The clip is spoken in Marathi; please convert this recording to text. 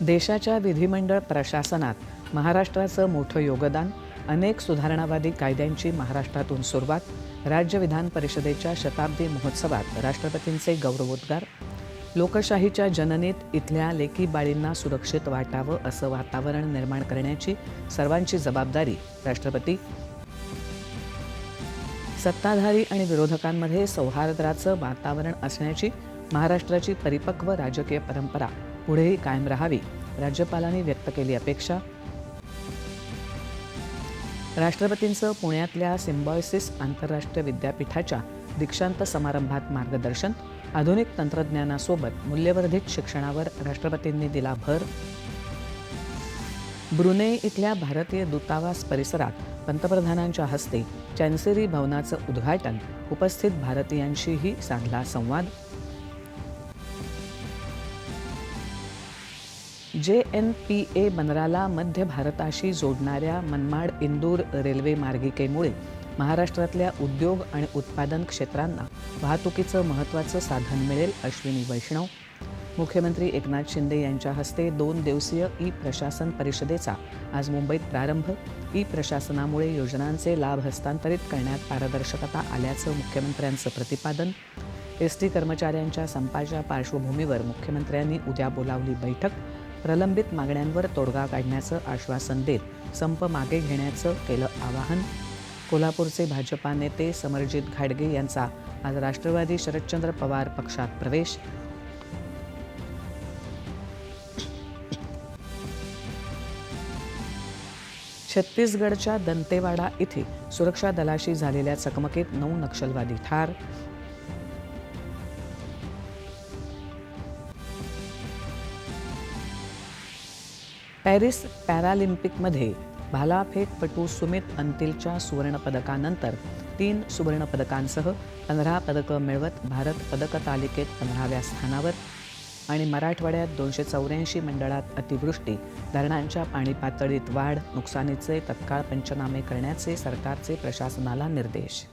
देशाच्या विधिमंडळ प्रशासनात महाराष्ट्राचं मोठं योगदान अनेक सुधारणावादी कायद्यांची महाराष्ट्रातून सुरुवात राज्य विधान परिषदेच्या शताब्दी महोत्सवात राष्ट्रपतींचे गौरवोद्गार लोकशाहीच्या जननेत इथल्या लेकी बाळींना सुरक्षित वाटावं असं वातावरण निर्माण करण्याची सर्वांची जबाबदारी राष्ट्रपती. सत्ताधारी आणि विरोधकांमध्ये सौहार्दाचं वातावरण असण्याची महाराष्ट्राची परिपक्व राजकीय परंपरा पुढेही कायम राहावी राज्यपालांनी व्यक्त केली अपेक्षा. राष्ट्रपतींचं पुण्यातल्या सिम्बॉयसिस आंतरराष्ट्रीय विद्यापीठाच्या दीक्षांत समारंभात मार्गदर्शन आधुनिक तंत्रज्ञानासोबत मूल्यवर्धित शिक्षणावर राष्ट्रपतींनी दिला भर. ब्रुनेई इथल्या भारतीय दूतावास परिसरात पंतप्रधानांच्या हस्ते चॅन्सेरी भवनाचं उद्घाटन उपस्थित भारतीयांशीही साधला संवाद. जे एन पी ए बनराला मध्य भारताशी जोडणाऱ्या मनमाड इंदूर रेल्वे मार्गिकेमुळे महाराष्ट्रातल्या उद्योग आणि उत्पादन क्षेत्रांना वाहतुकीचं महत्त्वाचं साधन मिळेल अश्विनी वैष्णव. मुख्यमंत्री एकनाथ शिंदे यांच्या हस्ते दोन दिवसीय ई प्रशासन परिषदेचा आज मुंबईत प्रारंभ. ई प्रशासनामुळे योजनांचे लाभ हस्तांतरित करण्यात पारदर्शकता आल्याचं मुख्यमंत्र्यांचं प्रतिपादन. एस टी कर्मचाऱ्यांच्या संपाच्या पार्श्वभूमीवर मुख्यमंत्र्यांनी उद्या बोलावली बैठक. प्रलंबित मागण्यांवर तोडगा काढण्याचं आश्वासन देत संप मागे घेण्याचं केलं आवाहन. कोल्हापूरचे भाजपा नेते समरजित घाडगे यांचा आज राष्ट्रवादी शरदचंद्र पवार पक्षात प्रवेश. छत्तीसगडच्या दंतेवाडा इथे सुरक्षा दलाशी झालेल्या चकमकीत नऊ नक्षलवादी ठार. पॅरिस पॅरालिम्पिकमध्ये भालाफेकपटू सुमित अंतिलच्या सुवर्णपदकानंतर तीन सुवर्णपदकांसह पंधरा पदकं मिळवत भारत पदक तालिकेत पंधराव्या स्थानावर आणि मराठवाड्यात दोनशे चौऱ्याऐंशी मंडळात अतिवृष्टी धरणांच्या पाणी पातळीत वाढ नुकसानीचे तत्काळ पंचनामे करण्याचे सरकारचे प्रशासनाला निर्देश.